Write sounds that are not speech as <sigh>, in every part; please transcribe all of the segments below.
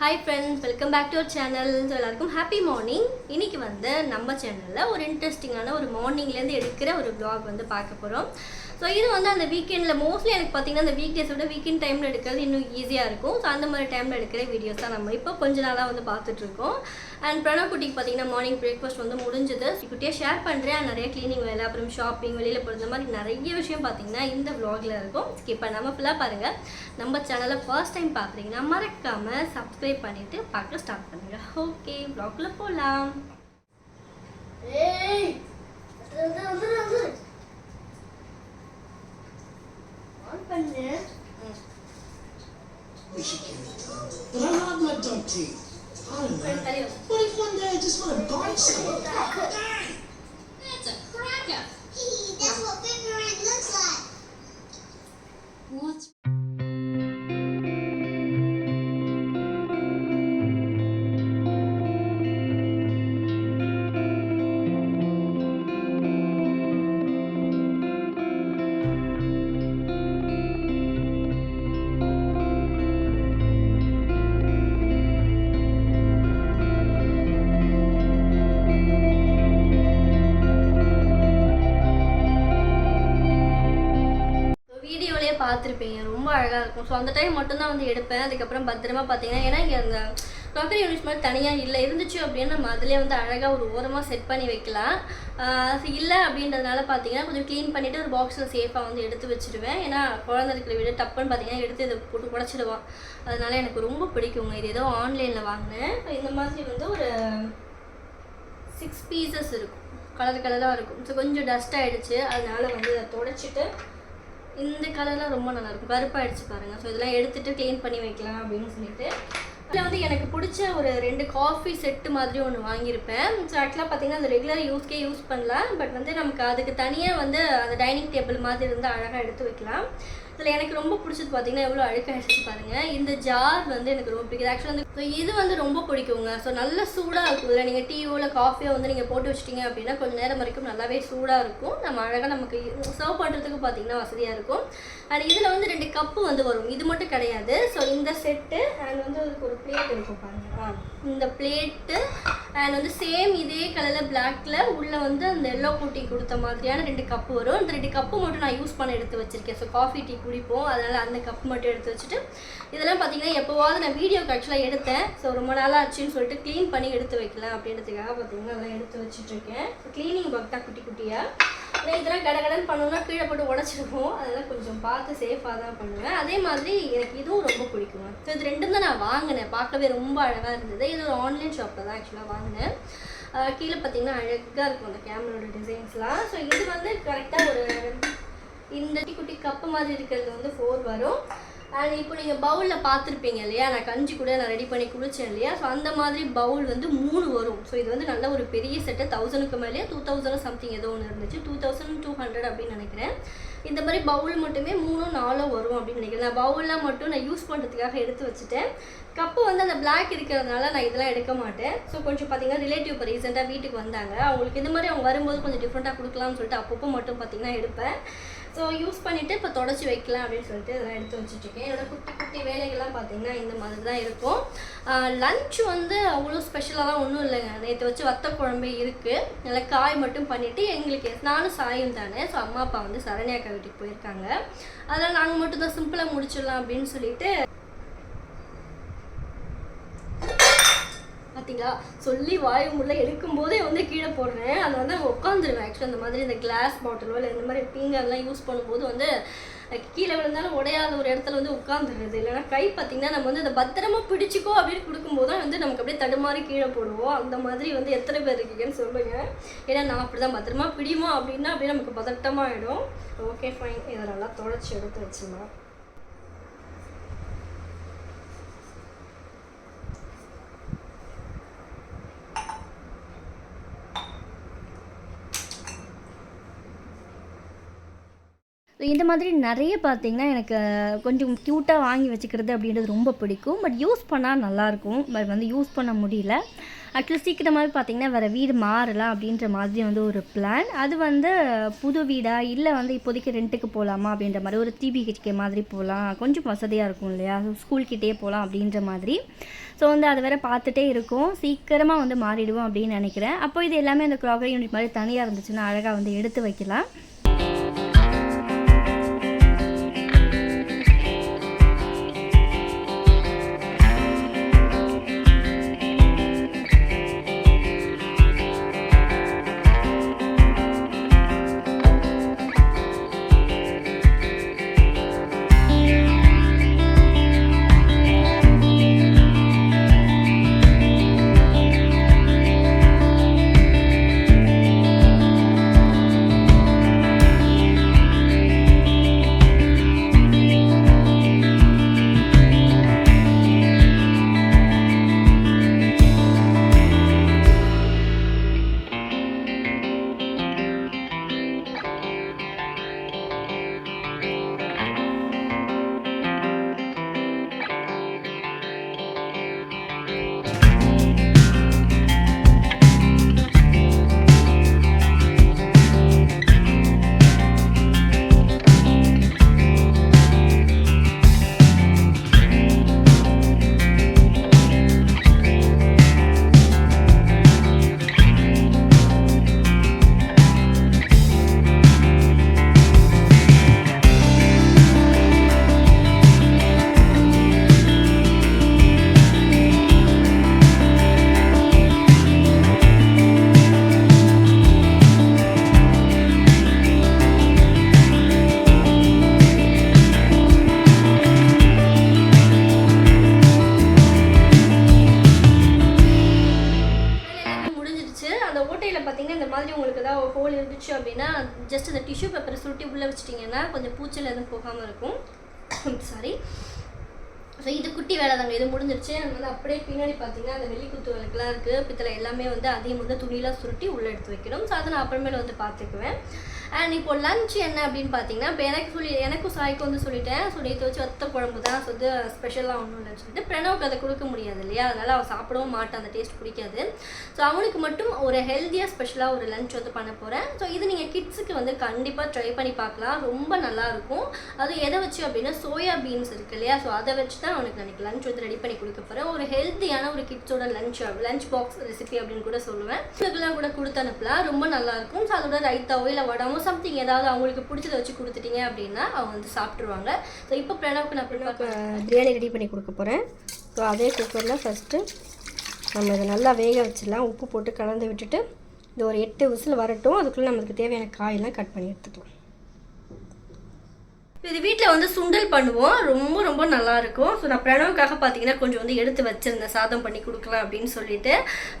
Hi friends welcome back to our channel so எல்லாருக்கும் happy morning இன்னைக்கு வந்து நம்ம சேனலில் ஒரு இன்ட்ரெஸ்டிங்கான ஒரு மார்னிங்லேருந்து எடுக்கிற ஒரு vlog வந்து பார்க்க போகிறோம் ஸோ இது வந்து அந்த வீக்கெண்டில் மோஸ்ட்லி எனக்கு பார்த்தீங்கன்னா அந்த வீக் டேஸோட வீக்கெண்ட் டைமில் எடுக்கிறது இன்னும் ஈஸியாக இருக்கும். ஸோ அந்த மாதிரி டைமில் எடுக்கிற வீடியோஸ் தான் நம்ம இப்போ கொஞ்ச நாளாக வந்து பார்த்துட்ருக்கோம் அண்ட் பிரணவ் குட்டிக்கு பார்த்தீங்கன்னா மார்னிங் பிரேக்ஃபாஸ்ட் வந்து முடிஞ்சது. குட்டியாக ஷேர் பண்ணுறேன் நிறைய க்ளீனிங் வேலை அப்புறம் ஷாப்பிங் வெளியில் போகிறது இந்த மாதிரி நிறைய விஷயம் பார்த்தீங்கன்னா இந்த vlogல இருக்கும். ஸ்கிப் பண்ணாமல் ஃபுல்லாக பாருங்கள் நம்ம சேனலை ஃபர்ஸ்ட் டைம் பார்க்குறீங்கன்னா மறக்காமல் சப்ஸ்கிரைப் பண்ணிவிட்டு பார்க்க ஸ்டார்ட் பண்ணுங்கள் ஓகே vlogல போகலாம் ஏய் பண்ணு. What if one day I just want to buy something? Dang! That's a cracker! That's what Boomerang looks like. What's பார்த்துருப்பீங்க ரொம்ப அழகாக இருக்கும். ஸோ அந்த டைம் மட்டும்தான் வந்து எடுப்பேன். அதுக்கப்புறம் பத்திரமா பார்த்தீங்கன்னா ஏன்னா இங்கே அந்த க்ராக்கரி யூனிட் மாதிரி தனியாக இல்லை. இருந்துச்சு அப்படின்னா நம்ம அதிலே வந்து அழகாக ஒரு ஓரமாக செட் பண்ணி வைக்கலாம். இல்லை அப்படின்றதுனால பார்த்தீங்கன்னா கொஞ்சம் க்ளீன் பண்ணிவிட்டு ஒரு பாக்ஸில் சேஃபாக வந்து எடுத்து வச்சிடுவேன் ஏன்னா குழந்தை இருக்கிற வீடு டப்புன்னு பார்த்தீங்கன்னா எடுத்து இதை போட்டு உடச்சிடுவான். அதனால் எனக்கு ரொம்ப பிடிக்குங்க. இது ஏதோ ஆன்லைனில் வாங்கினேன். இந்த மாதிரி வந்து ஒரு சிக்ஸ் பீசஸ் இருக்கும். கலர் கலராக இருக்கும். ஸோ கொஞ்சம் டஸ்ட் ஆகிடுச்சு அதனால் வந்து இதை தொடச்சிட்டு இந்த கலர்லாம் ரொம்ப நல்லாயிருக்கும். கருப்பாயிடுச்சு பாருங்க. ஸோ இதெல்லாம் எடுத்துகிட்டு க்ளீன் பண்ணி வைக்கலாம் அப்படின்னு சொல்லிட்டு. இதில் வந்து எனக்கு பிடிச்ச ஒரு ரெண்டு காஃபி செட்டு மாதிரி ஒன்று வாங்கியிருப்பேன். ஸோ ஆக்சுவலாக பார்த்தீங்கன்னா அந்த ரெகுலர் யூஸ்க்கே யூஸ் பண்ணலாம். பட் வந்து நமக்கு அதுக்கு தனியாக வந்து அந்த டைனிங் டேபிள் மாதிரி இருந்து அழகாக எடுத்து வைக்கலாம். இதில் எனக்கு ரொம்ப பிடிச்சது பார்த்தீங்கன்னா எவ்வளோ அழுக்காயிடுச்சு பாருங்கள் இந்த ஜார் வந்து எனக்கு ரொம்ப பிடிக்குது ஆக்சுவலாக வந்து ஸோ இது வந்து ரொம்ப பிடிக்குங்க. ஸோ நல்ல சூடாக இருக்கும் இதில் நீங்கள் டீயோ இல்லை காஃபியோ வந்து நீங்கள் போட்டு வச்சிட்டிங்க அப்படின்னா கொஞ்சம் நேரம் வரைக்கும் நல்லாவே சூடாக இருக்கும். நம்ம அழகாக நமக்கு சர்வ் பண்ணுறதுக்கு பார்த்தீங்கன்னா வசதியாக இருக்கும். அண்ட் இதில் வந்து ரெண்டு கப்பு வந்து வரும். இது மட்டும் கிடையாது. ஸோ இந்த செட்டு அண்ட் வந்து அதுக்கு ஒரு பிளேட் இருக்கும் பாருங்க. இந்த பிளேட்டு அண்ட் வந்து சேம் இதே கலரில் பிளாக்ல உள்ளே வந்து அந்த எல்லோ கூட்டி கொடுத்த மாதிரியான ரெண்டு கப்பு வரும். இந்த ரெண்டு கப்பு மட்டும் நான் யூஸ் பண்ண எடுத்து வச்சுருக்கேன். ஸோ காஃபி டீ குடிப்போம். அதனால் அந்த கப் மட்டும் எடுத்து வச்சுட்டு இதெல்லாம் பார்த்தீங்கன்னா எப்போவாவது நான் வீடியோக்கு ஆக்சுவலாக எடுத்தேன் ஸோ ரொம்ப நாளாக ஆச்சுன்னு சொல்லிட்டு க்ளீன் பண்ணி எடுத்து வைக்கலாம் அப்படின்றதுக்காக பார்த்தீங்கன்னா அதெல்லாம் எடுத்து வச்சுட்ருக்கேன். க்ளீனிங் ஒர்க் தான் குட்டி குட்டியாக ஆனால் இதெல்லாம் கடகடன் பண்ணோம்னா கீழே போட்டு உடச்சிருக்கும் அதெல்லாம் கொஞ்சம் பார்த்து சேஃபாக தான் பண்ணுவேன். அதே மாதிரி எனக்கு இதுவும் ரொம்ப பிடிக்கும். ஸோ இது ரெண்டும் தான் நான் வாங்கினேன். பார்க்கவே ரொம்ப அழகாக இருந்தது. இது ஒரு ஆன்லைன் ஷாப்பில் தான் ஆக்சுவலாக வாங்கினேன். கீழே பார்த்தீங்கன்னா அழகாக இருக்கும் அந்த கேமரோட டிசைன்ஸ்லாம் ஸோ இது வந்து கரெக்டாக ஒரு இந்த குட்டி குட்டி கப்பு மாதிரி இருக்கிறது வந்து ஃபோர் வரும். அண்ட் இப்போ நீங்கள் பவுலில் பார்த்துருப்பீங்க இல்லையா? நான் கஞ்சி கூட நான் ரெடி பண்ணி குடித்தேன் இல்லையா? ஸோ அந்த மாதிரி பவுல் வந்து மூணு வரும். ஸோ இது வந்து நல்ல ஒரு பெரிய செட்டு தௌசண்ட்க்கு மேலேயே? டூ தௌசண்ட் சம்திங் ஏதோ ஒன்று இருந்துச்சு. டூ தௌசண்ட் டூ ஹண்ட்ரட் அப்படின்னு நினைக்கிறேன். இந்த மாதிரி பவுல் மட்டுமே மூணோ நாலோ வரும் அப்படின்னு நினைக்கிறேன். நான் பவுல்லாம் மட்டும் நான் யூஸ் பண்ணுறதுக்காக எடுத்து வச்சுட்டேன். கப்பு வந்து அந்த பிளாக் இருக்கிறதுனால நான் இதெல்லாம் எடுக்க மாட்டேன். ஸோ கொஞ்சம் பார்த்தீங்கன்னா ரிலேட்டிவ் இப்போ ரீசெண்டாக வீட்டுக்கு வந்தாங்க. அவங்களுக்கு இந்த மாதிரி அவங்க வரும்போது கொஞ்சம் டிஃப்ரெண்ட்டாக கொடுக்கலாம்னு சொல்லிட்டு அப்பப்போ மட்டும் பார்த்தீங்கன்னா எடுப்பேன். ஸோ யூஸ் பண்ணிவிட்டு இப்போ தொடச்சி வைக்கலாம் அப்படின்னு சொல்லிட்டு இதெல்லாம் எடுத்து வச்சுட்ருக்கேன் என்னோட குட்டி குட்டி வேலைகள்லாம் பார்த்தீங்கன்னா இந்த மாதிரி தான் இருக்கும் லன்ச் வந்து அவ்வளோ ஸ்பெஷலாலாம் ஒன்றும் இல்லைங்க. நேற்று வச்சு வத்த குழம்பு இருக்குது நல்லா காய் மட்டும் பண்ணிவிட்டு எங்களுக்கு நானும் சாயும் தானே. ஸோ அம்மா அப்பா வந்து சரண்யாக்கா வீட்டுக்கு போயிருக்காங்க. அதனால் நாங்கள் மட்டும் தான் சிம்பிளாக முடிச்சிடலாம் அப்படின்னு சொல்லிட்டு பார்த்தீங்களா சொல்லி வாய் முள்ள எடுக்கும் போதே வந்து கீழே போடுறேன். அது வந்து உட்காந்துருவேன் ஆக்சுவலாக அந்த மாதிரி இந்த கிளாஸ் பாட்டிலோ இல்லை இந்த மாதிரி பீங்கர்லாம் யூஸ் பண்ணும்போது வந்து கீழே விழுந்தாலும் உடையாத ஒரு இடத்துல வந்து உட்காந்துடுறது இல்லைன்னா கை பார்த்தீங்கன்னா நம்ம வந்து அதை பத்திரமா பிடிச்சிக்கோ அப்படின்னு கொடுக்கும்போது தான் வந்து நமக்கு அப்படியே தடுமாறி கீழே போடுவோம். அந்த மாதிரி வந்து எத்தனை பேர் இருக்கீங்கன்னு சொல்லுங்க. ஏன்னா நான் அப்படி தான் பத்திரமா பிடியுமா அப்படின்னா அப்படியே நமக்கு பதட்டமாகிடும் ஓகே ஃபைன் இதை நல்லா தொடச்சி எடுத்து வச்சுமா ஸோ இந்த மாதிரி நிறைய பார்த்தீங்கன்னா எனக்கு கொஞ்சம் க்யூட்டாக வாங்கி வச்சுக்கிறது அப்படின்றது ரொம்ப பிடிக்கும். பட் யூஸ் பண்ணால் நல்லாயிருக்கும். பட் வந்து யூஸ் பண்ண முடியல. அட்லீஸ்ட் சீக்கிரமாகவே பார்த்தீங்கன்னா வேறு வீடு மாறலாம் அப்படின்ற மாதிரி வந்து ஒரு பிளான் அது வந்து புது வீடாக இல்லை வந்து இப்போதைக்கு ரெண்ட்டுக்கு போகலாமா அப்படின்ற மாதிரி? ஒரு டிபிஹெச்கே மாதிரி போகலாம் கொஞ்சம் வசதியாக இருக்கும் இல்லையா? ஸ்கூல்கிட்டே போகலாம் அப்படின்ற மாதிரி. ஸோ வந்து அதை வேறு பார்த்துட்டே இருக்கும். சீக்கிரமாக வந்து மாறிடுவோம் அப்படின்னு நினைக்கிறேன். அப்போ இது எல்லாமே அந்த க்ராக்கரி யூனிட் மாதிரி தனியாக இருந்துச்சுன்னா அழகாக வந்து எடுத்து வைக்கலாம். உள்ளே வச்சிட்டிங்கன்னா கொஞ்சம் பூச்சல் எதுவும் போகாமல் இருக்கும். <coughs> சாரி ஸோ இது குட்டி வேலை தாங்க இது முடிஞ்சிருச்சு. அது வந்து அப்படியே பின்னாடி பார்த்தீங்கன்னா அந்த வெள்ளி விளக்குலாம் இருக்குது பித்தளை எல்லாமே வந்து அதையும் வந்து துணியெலாம் சுருட்டி உள்ளே எடுத்து வைக்கணும். ஸோ அதை நான் அப்புறமேல வந்து பார்த்துக்குவேன் அண்ட் இப்போ லன்ச் என்ன அப்படின்னு பார்த்தீங்கன்னா இப்போ எனக்கு சொல்லி எனக்கும் சாய்க்கு வந்து சொல்லிட்டேன். ஸோ நேற்று வச்சு வத்த குழம்பு தான். ஸோ வந்து ஸ்பெஷலாக ஒன்றும் இல்லைன்னு சொல்லிட்டு பிரணவுக்கு அதை கொடுக்க முடியாது இல்லையா? அதனால் அவன் சாப்பிடவும் மாட்டான். அந்த டேஸ்ட் பிடிக்காது. ஸோ அவனுக்கு மட்டும் ஒரு ஹெல்த்தியாக ஸ்பெஷலாக ஒரு லன்ச் வந்து பண்ண போகிறேன் ஸோ இது நீங்கள் கிட்ஸுக்கு வந்து கண்டிப்பாக ட்ரை பண்ணி பார்க்கலாம் ரொம்ப நல்லாயிருக்கும் அது எதை வச்சு அப்படின்னா சோயா பீன்ஸ் இருக்கு இல்லையா? ஸோ அதை வச்சு தான் அவனுக்கு அன்றைக்கி லஞ்ச் வந்து ரெடி பண்ணி கொடுக்க போகிறேன் ஒரு ஹெல்த்தியான ஒரு கிட்ஸோட லஞ்ச் லஞ்ச் பாக்ஸ் ரெசிபி அப்படின்னு கூட சொல்லுவேன். இதுக்கெல்லாம் கூட கொடுத்து அனுப்பலாம். ரொம்ப நல்லாயிருக்கும் ஸோ அதோட ரைத்தாவோ இல்லை வடாமோ சம்திங் ஏதாவது அவங்களுக்கு பிடிச்சத வச்சு கொடுத்துட்டீங்க அப்படின்னா அவங்க வந்து சாப்பிட்ருவாங்க ஸோ இப்போ பிரணவுக்கு நான் பிரணவுக்கு பிரியாணி ரெடி பண்ணி கொடுக்க போகிறேன் ஸோ அதே குக்கரில் ஃபஸ்ட்டு நம்ம இதை நல்லா வேக வச்சிடலாம். உப்பு போட்டு கலந்து விட்டுட்டு இது ஒரு எட்டு விசில் வரட்டும். அதுக்குள்ளே நம்மளுக்கு தேவையான காயெல்லாம் கட் பண்ணி எடுத்துக்கலாம். இது வீட்டில் வந்து சுண்டல் பண்ணுவோம். ரொம்ப ரொம்ப நல்லாயிருக்கும். ஸோ நான் பிரணவுக்காக பார்த்தீங்கன்னா கொஞ்சம் வந்து எடுத்து வச்சுருந்தேன். சாதம் பண்ணி கொடுக்கலாம் அப்படின்னு சொல்லிட்டு.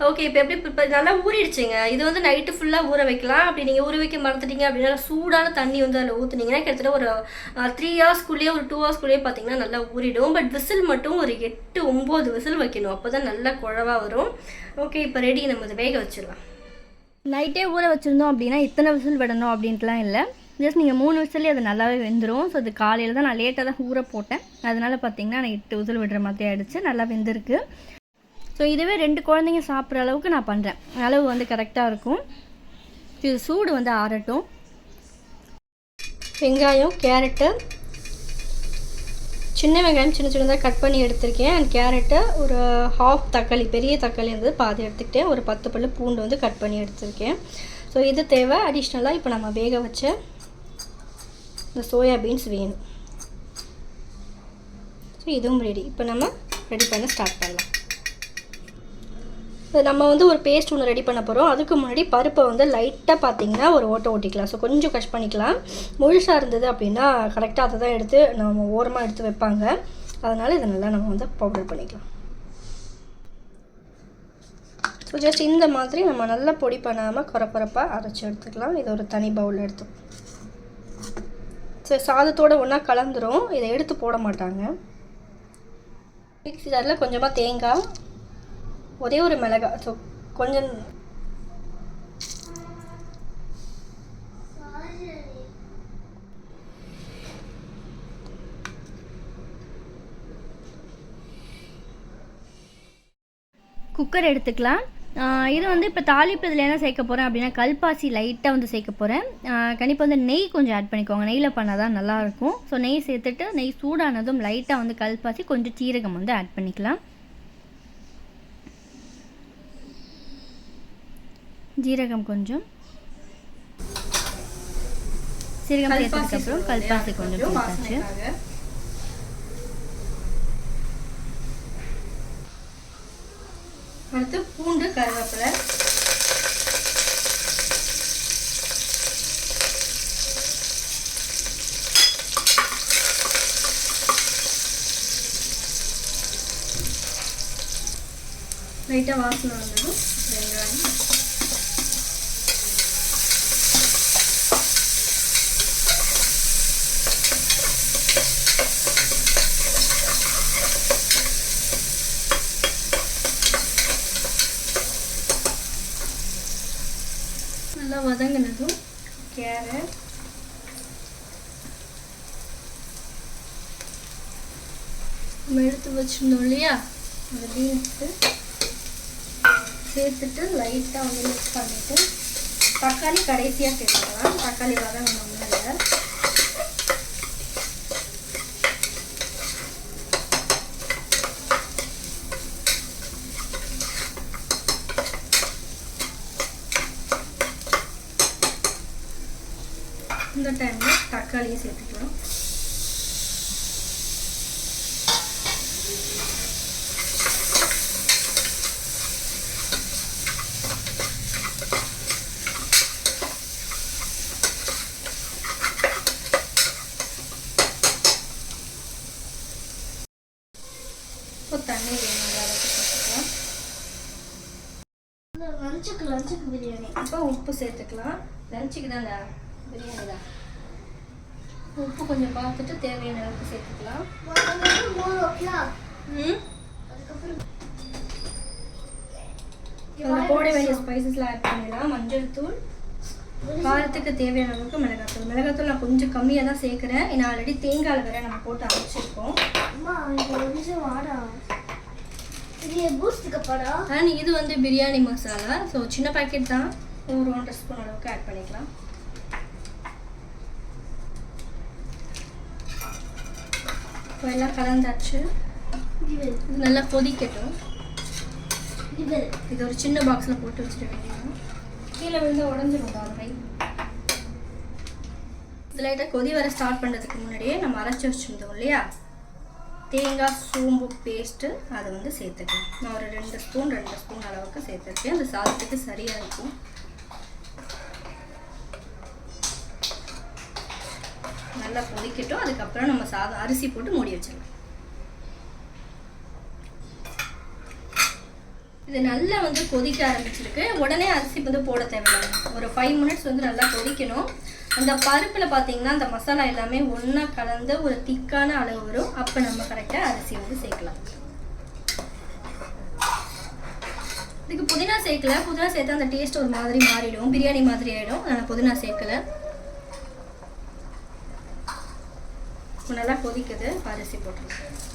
ஓகே இப்போ எப்படி இப்போ நல்லா ஊறிடுச்சுங்க. இது வந்து நைட்டு ஃபுல்லாக ஊற வைக்கலாம். அப்படி நீங்கள் ஊற வைக்க மறந்துட்டீங்க அப்படின்னா சூடான தண்ணி வந்து அதில் ஊற்றுனீங்கன்னா கிட்டத்தட்ட ஒரு த்ரீ ஹவர்ஸ்க்குள்ளேயே ஒரு டூ ஹவர்ஸ்க்குள்ளேயே பார்த்தீங்கன்னா நல்லா ஊறிடும். பட் விசில் மட்டும் ஒரு எட்டு ஒம்பது விசில் வைக்கணும். அப்போ தான் நல்லா குழவாக வரும். ஓகே இப்போ ரெடி நம்ம இதை வேக வச்சிடலாம். நைட்டே ஊற வச்சுருந்தோம் அப்படின்னா இத்தனை விசில் விடணும் அப்படின்ட்டுலாம் இல்லை. ஜஸ்ட் நீங்கள் மூணு விசிலே அது நல்லாவே வெந்துடும் ஸோ அது காலையில் தான் நான் லேட்டாக தான் ஊற போட்டேன். அதனால் பார்த்தீங்கன்னா நான் எட்டு விசில் விடுற மாதிரி ஆகிடுச்சு நல்லா வெந்திருக்கு. ஸோ இதுவே ரெண்டு குழந்தைங்க சாப்பிட்ற அளவுக்கு நான் பண்ணுறேன் அளவு வந்து கரெக்டாக இருக்கும். இது சூடு வந்து ஆறட்டும். வெங்காயம் கேரட்டு. சின்ன வெங்காயம் சின்ன சின்னதாக கட் பண்ணி எடுத்திருக்கேன். அண்ட் கேரட்டு ஒரு ஹாஃப் தக்காளி பெரிய தக்காளி வந்து பாதி எடுத்துக்கிட்டேன். ஒரு பத்து பல்லு பூண்டு வந்து கட் பண்ணி எடுத்திருக்கேன். ஸோ இது தேவை. அடிஷ்னலாக இப்போ நம்ம வேக வச்ச இந்த சோயா பீன்ஸ் வேணும். ஸோ இதுவும் ரெடி இப்போ நம்ம ரெடி பண்ண ஸ்டார்ட் பண்ணலாம். நம்ம வந்து ஒரு பேஸ்ட் ஒன்று ரெடி பண்ண போகிறோம் அதுக்கு முன்னாடி பருப்பை வந்து லைட்டாக பார்த்தீங்கன்னா ஒரு ஓட்டை ஓட்டிக்கலாம். ஸோ கொஞ்சம் கஷ் பண்ணிக்கலாம். முழுசாக இருந்தது அப்படின்னா கரெக்டாக அதை தான் எடுத்து நம்ம ஓரமாக எடுத்து வைப்பாங்க. அதனால் இதை நல்லா நம்ம வந்து பவுடர் பண்ணிக்கலாம். ஸோ ஜஸ்ட் இந்த மாதிரி நம்ம நல்லா பொடி பண்ணாமல் குறப்பறப்பாக அரைச்சி எடுத்துக்கலாம். இதை ஒரு தனி பவுல் எடுத்துக்கலாம் சாதத்தோடு ஒன்றா கலந்துரும். இதை எடுத்து போட மாட்டாங்க. மிக்ஸி ஜாரில் கொஞ்சமாக தேங்காய் ஒரே ஒரு மிளகாய் ஸோ கொஞ்சம் குக்கர் எடுத்துக்கலாம். இது வந்து இப்போ தாளிப்பு இதில் என்ன சேர்க்க போகிறேன் அப்படின்னா கல்பாசி லைட்டாக வந்து சேர்க்க போகிறேன் கண்டிப்பாக வந்து நெய் கொஞ்சம் ஆட் பண்ணிக்கோங்க. நெய்யில் பண்ணால் தான் நல்லாயிருக்கும். ஸோ நெய் சேர்த்துட்டு நெய் சூடானதும் லைட்டாக வந்து கல்பாசி கொஞ்சம் சீரகம் வந்து ஆட் பண்ணிக்கலாம். ஜீரகம் கொஞ்சம். சீரகம் சேர்த்ததுக்கப்புறம் கல்பாசி கொஞ்சம் சேர்த்தாச்சு. அடுத்து பூண்டு கருவேப்பிலை. லைட்டாக வாசனை வந்ததும் வெங்காயம் நல்லா வதங்கினதும் கேரட். நம்ம எடுத்து வச்சிருந்தோம் இல்லையா? அந்த பீன்ஸு சேர்த்துட்டு லைட்டாக வந்து மிக்ஸ் பண்ணிவிட்டு தக்காளி கடைசியாக சேர்த்துக்கலாம். தக்காளி வதங்கணும் மேலே இந்த டைமில் தக்காளியை சேர்த்துக்கலாம். இப்போ தண்ணி சேர்த்துக்கலாம் லஞ்சுக்கு லஞ்சுக்கு பிரியாணி. இப்போ உப்பு சேர்த்துக்கலாம். லஞ்சுக்கு தான்டா பிரியாணி தான் உப்பு கொஞ்சம் பார்த்துட்டு தேவையான அளவுக்கு சேர்த்துக்கலாம். நம்ம போட வேண்டிய ஸ்பைசஸ்லாம் ஆட் பண்ணிடலாம். மஞ்சள் தூள். காரத்துக்கு தேவையான அளவுக்கு மிளகாத்தூள் மிளகாத்தூள் நான் கொஞ்சம் கம்மியாக தான் சேர்க்குறேன். ஏன்னா ஆல்ரெடி தேங்காயில் வேற நம்ம போட்டு அரைச்சிருக்கோம். அண்ட் இது வந்து பிரியாணி மசாலா. ஸோ சின்ன பாக்கெட் தான். ஒரு ஒன்றரை ஸ்பூன் அளவுக்கு ஆட் பண்ணிக்கலாம். எல்லாம் கலந்தாச்சு. நல்லா கொதிக்கட்டும். இது இது ஒரு சின்ன பாக்ஸில் போட்டு வச்சுட்டு வேண்டியது கீழே விழுந்து உடஞ்சிரும் தாமரை இது லைட்டாக கொதி வர ஸ்டார்ட் பண்ணுறதுக்கு முன்னாடியே நம்ம அரைச்சி வச்சுருந்தோம் இல்லையா? தேங்காய் சோம்பு பேஸ்ட்டு அதை வந்து சேர்த்துக்கலாம். நான் ஒரு ரெண்டு ஸ்பூன் ரெண்டு ஸ்பூன் அளவுக்கு சேர்த்துருக்கேன். அந்த சாதத்துக்கு சரியாக இருக்கும். நல்லா கொதிக்கட்டும் அதுக்கப்புறம் நம்ம சாதம் அரிசி போட்டு மூடி வச்சிடலாம். இது நல்லா வந்து கொதிக்க ஆரம்பிச்சிருக்கு. உடனே அரிசி வந்து போட தேவையில்லை. ஒரு ஃபைவ் மினிட்ஸ் வந்து நல்லா கொதிக்கணும். அந்த பருப்பில் பார்த்தீங்கன்னா அந்த மசாலா எல்லாமே ஒன்றா கலந்து ஒரு திக்கான அளவு வரும். அப்போ நம்ம கரெக்டாக அரிசி வந்து சேர்க்கலாம். இதுக்கு புதினா சேர்க்கல. புதினா சேர்த்தா அந்த டேஸ்ட் ஒரு மாதிரி மாறிடும். பிரியாணி மாதிரி ஆகிடும் அதனால் புதினா சேர்க்கல. இப்போ நல்லா கொதிக்குது அரிசி போட்டுருக்கேன்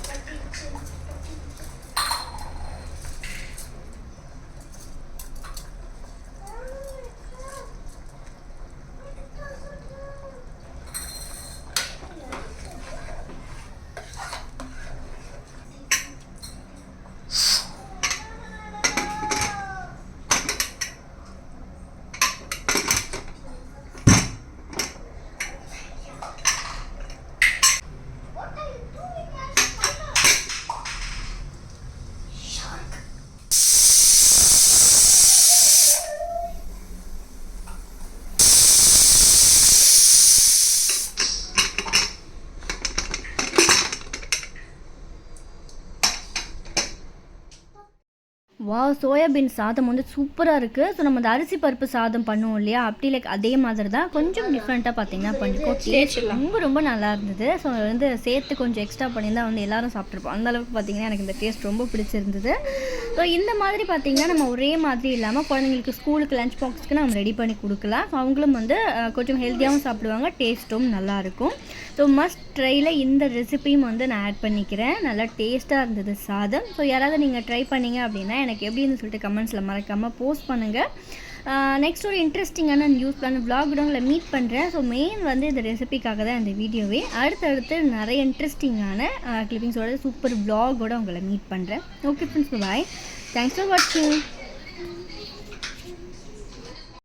வா சோயாபீன் சாதம் வந்து சூப்பராக இருக்குது ஸோ நம்ம அந்த அரிசி பருப்பு சாதம் பண்ணுவோம் இல்லையா? அப்படி லைக் அதே மாதிரி தான் கொஞ்சம் டிஃப்ரெண்ட்டாக பார்த்தீங்கன்னா பண்ணிக்கோ. டேஸ்ட் ரொம்ப ரொம்ப நல்லா இருந்தது. ஸோ வந்து சேர்த்து கொஞ்சம் எக்ஸ்ட்ரா பண்ணியிருந்தா வந்து எல்லாரும் சாப்பிட்ருப்போம் அந்த அளவுக்கு பார்த்தீங்கன்னா எனக்கு இந்த டேஸ்ட் ரொம்ப பிடிச்சிருந்தது. ஸோ இந்த மாதிரி பார்த்தீங்கன்னா நம்ம ஒரே மாதிரி இல்லாமல் குழந்தைங்களுக்கு ஸ்கூலுக்கு லஞ்ச் பாக்ஸ்க்கு நம்ம ரெடி பண்ணி கொடுக்கலாம். அவங்களும் வந்து கொஞ்சம் ஹெல்த்தியாகவும் சாப்பிடுவாங்க டேஸ்ட்டும் நல்லாயிருக்கும் ஸோ மஸ்ட் ட்ரையில் இந்த ரெசிபியும் வந்து நான் ஆட் பண்ணிக்கிறேன். நல்லா டேஸ்ட்டாக இருந்தது சாதம். ஸோ யாராவது நீங்கள் ட்ரை பண்ணீங்க அப்படின்னா எனக்கு எப்படின்னு சொல்லிட்டு கமெண்ட்ஸில் மறக்காமல் போஸ்ட் பண்ணுங்கள் நெக்ஸ்ட் ஒரு இன்ட்ரெஸ்டிங்கான அந்த நியூஸ்லான vlog உங்களை மீட் பண்ணுறேன் ஸோ மெயின் வந்து இந்த ரெசிபிக்காக தான் இந்த வீடியோவே அடுத்தடுத்து நிறைய இன்ட்ரெஸ்டிங்கான கிளிப்பிங்ஸோட சூப்பர் விளாகோட உங்களை மீட் பண்ணுறேன் okay friends bye thanks for வாட்சிங்